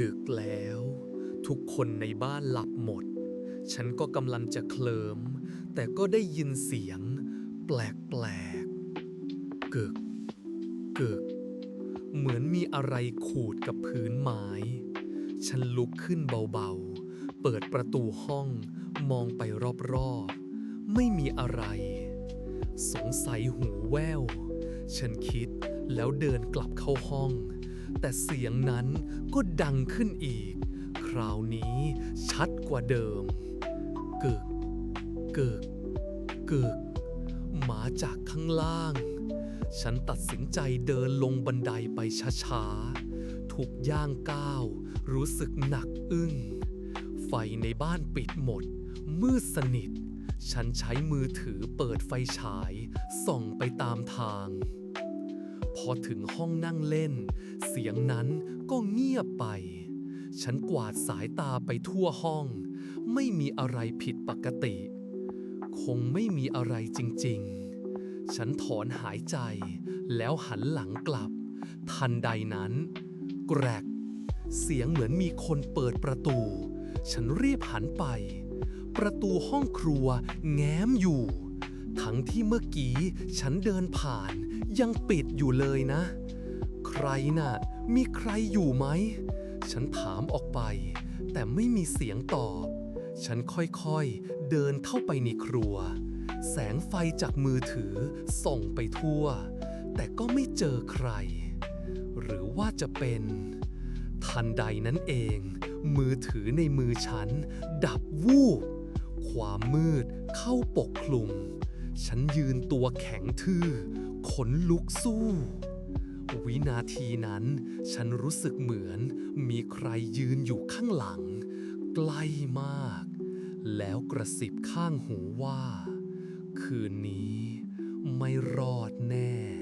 ดึกแล้ว ทุกคนในบ้านหลับหมด ฉันก็กำลังจะเคลิม แต่ก็ได้ยินเสียง แปลกๆกึกกึก เหมือนมีอะไรขูดกับพื้นไม้ ฉันลุกขึ้นเบาๆ เปิดประตูห้องมองไปรอบๆ ไม่มีอะไร สงสัยหูแว่ว ฉันคิดแล้วเดินกลับเข้าห้อง แต่เสียงนั้นก็ดังขึ้นอีก คราวนี้ชัดกว่าเดิมกึกกึกกึกมาจากข้างล่าง ฉันตัดสินใจเดินลงบันไดไปช้าๆ ทุกย่างก้าว รู้สึกหนักอึ้ง ไฟในบ้านปิดหมด มืดสนิท ฉันใช้มือถือเปิดไฟฉาย ส่องไปตามทาง อถึงห้องนั่งเล่น เสียงนั้นก็เงียบไป ฉันกวาดสายตาไปทั่วห้อง ไม่มีอะไรผิดปกติ คงไม่มีอะไรจริงๆ ฉันถอนหายใจแล้วหันหลังกลับ ทันใดนั้น แกรก เสียงเหมือนมีคนเปิดประตู ฉันรีบหันไป ประตูห้องครัวแง้มอยู่ งที่เมื่อกี้ฉันเดินผ่าน ยังปิดอยู่เลยนะ ใครน่ะ มีใครอยู่ไหม ฉันถามออกไป แต่ไม่มีเสียงตอบ ฉันค่อยๆ เดินเข้าไปในครัว แสงไฟจากมือถือส่องไปทั่ว แต่ก็ไม่เจอใคร หรือว่าจะเป็น ทันใดนั้นเอง มือถือในมือฉัน ดับวูบความมืดเข้าปกคลุม ฉันยืนตัวแข็งทื่อ ขนลุกสู้ วินาทีนั้น ฉันรู้สึกเหมือน มีใครยืนอยู่ข้างหลัง ใกล้มาก แล้วกระสิบข้างหูว่า คืนนี้ไม่รอดแน่